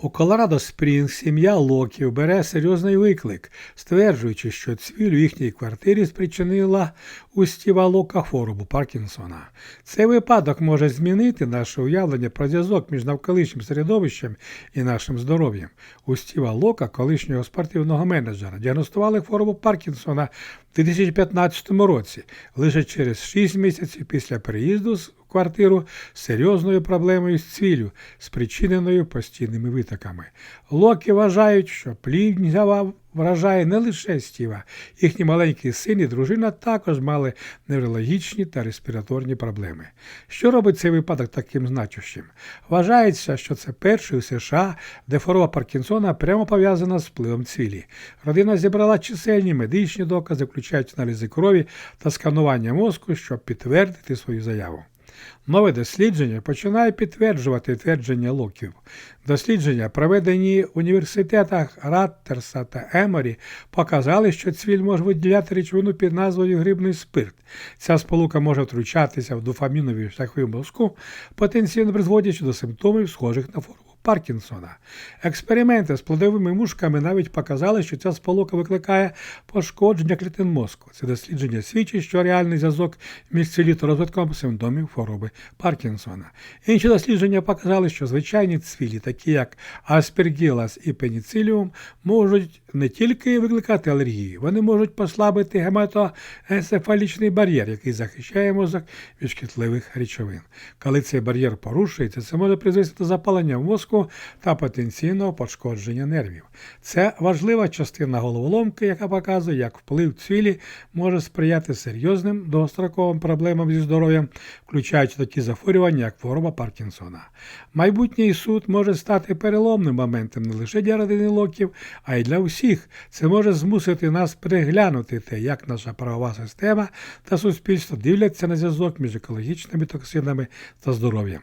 У Колорадо Спрінг сім'я Локів бере серйозний виклик, стверджуючи, що цвіль у їхній квартирі спричинила у Стіва Лока хворобу Паркінсона. Цей випадок може змінити наше уявлення про зв'язок між навколишнім середовищем і нашим здоров'ям. У Стіва Лока, колишнього спортивного менеджера, діагностували хворобу Паркінсона в 2015 році, лише через 6 місяців після переїзду з квартиру з серйозною проблемою з цвіллю, спричиненою постійними витоками. Локи вважають, що плівня вражає не лише Стіва, їхній маленький син і дружина також мали неврологічні та респіраторні проблеми. Що робить цей випадок таким значущим? Вважається, що це перший у США, де хвороба Паркінсона прямо пов'язана з впливом цвілі. Родина зібрала чисельні медичні докази, включаючи аналізи крові та сканування мозку, щоб підтвердити свою заяву. Нове дослідження починає підтверджувати твердження Локів. Дослідження, проведені в університетах Раттерса та Еморі, показали, що цвіль може виділяти речовину під назвою грибний спирт. Ця сполука може втручатися в дофамінові шляхи мозку, потенційно призводячи до симптомів, схожих на хворобу. Паркінсона. Експерименти з плодовими мушками навіть показали, що ця сполука викликає пошкодження клітин мозку. Це дослідження свідчить, що реальний зв'язок між цвілі розвитком симптомів хвороби Паркінсона. Інші дослідження показали, що звичайні цвілі, такі як аспергілас і пеніциліум, можуть не тільки викликати алергію, вони можуть послабити гематоенцефалічний бар'єр, який захищає мозок від шкідливих речовин. Коли цей бар'єр порушується, це може призвести до запалення в мозку та потенційного пошкодження нервів. Це важлива частина головоломки, яка показує, як вплив цвілі може сприяти серйозним довгостроковим проблемам зі здоров'ям, включаючи такі захворювання, як хвороба Паркінсона. Майбутній суд може стати переломним моментом не лише для родини Локів, а й для усіх. Це може змусити нас переглянути те, як наша правова система та суспільство дивляться на зв'язок між екологічними токсинами та здоров'ям.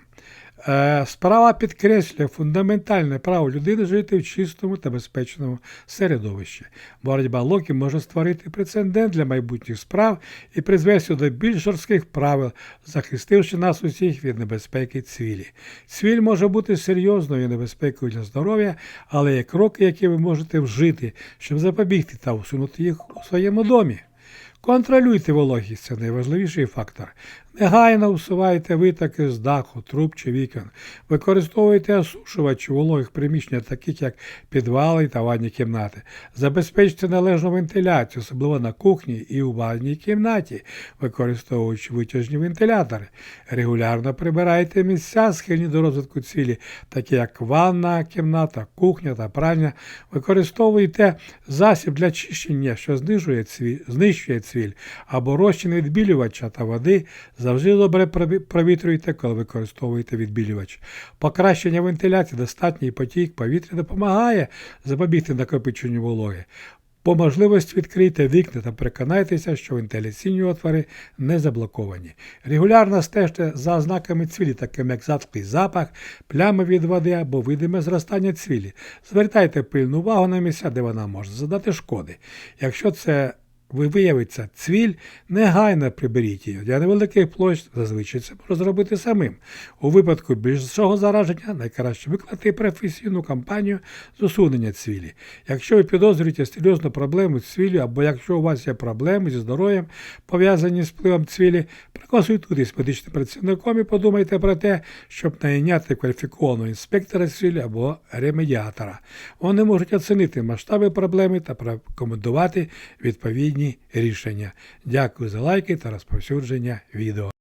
Е, Справа підкреслює фундаментальне право людини жити в чистому та безпечному середовищі. Боротьба Локів може створити прецедент для майбутніх справ і призвести до більш жорстких правил, захистивши нас усіх від небезпеки цвілі. Цвіль може бути серйозною небезпекою для здоров'я, але є кроки, які ви можете вжити, щоб запобігти та усунути їх у своєму домі. Контролюйте вологість, це найважливіший фактор. Негайно усувайте витоки з даху, труб чи вікон. Використовуйте осушувачі вологих приміщення, таких як підвали та ванні кімнати. Забезпечте належну вентиляцію, особливо на кухні і у ванній кімнаті, використовуючи витяжні вентилятори. Регулярно прибирайте місця, схильні до розвитку цвілі, такі як ванна кімната, кухня та пральня. Використовуйте засіб для чищення, що знищує цвіль, або розчин відбілювача та води. Завжди добре провітрюйте, коли використовуєте відбілювач. Покращення вентиляції, достатній потік повітря допомагає запобігти накопиченню вологи. По можливості відкрийте вікна та переконайтеся, що вентиляційні отвори не заблоковані. Регулярно стежте за ознаками цвілі, такими як затклий запах, плями від води або видиме зростання цвілі. Звертайте пильну увагу на місця, де вона може задати шкоди. Якщо це ви виявиться цвіль, негайно приберіть її. Для невеликих площ зазвичай це можна зробити самим. У випадку більшого зараження найкраще викликати професійну кампанію з усунення цвілі. Якщо ви підозрюєте серйозну проблему з цвілі, або якщо у вас є проблеми зі здоров'ям, пов'язані з впливом цвілі, проконсультуйтесь з медичним працівником і подумайте про те, щоб найняти кваліфікованого інспектора цвілі або ремедіатора. Вони можуть оцінити масштаби проблеми та порекомендувати відповідні рішення. Дякую за лайки та розповсюдження відео.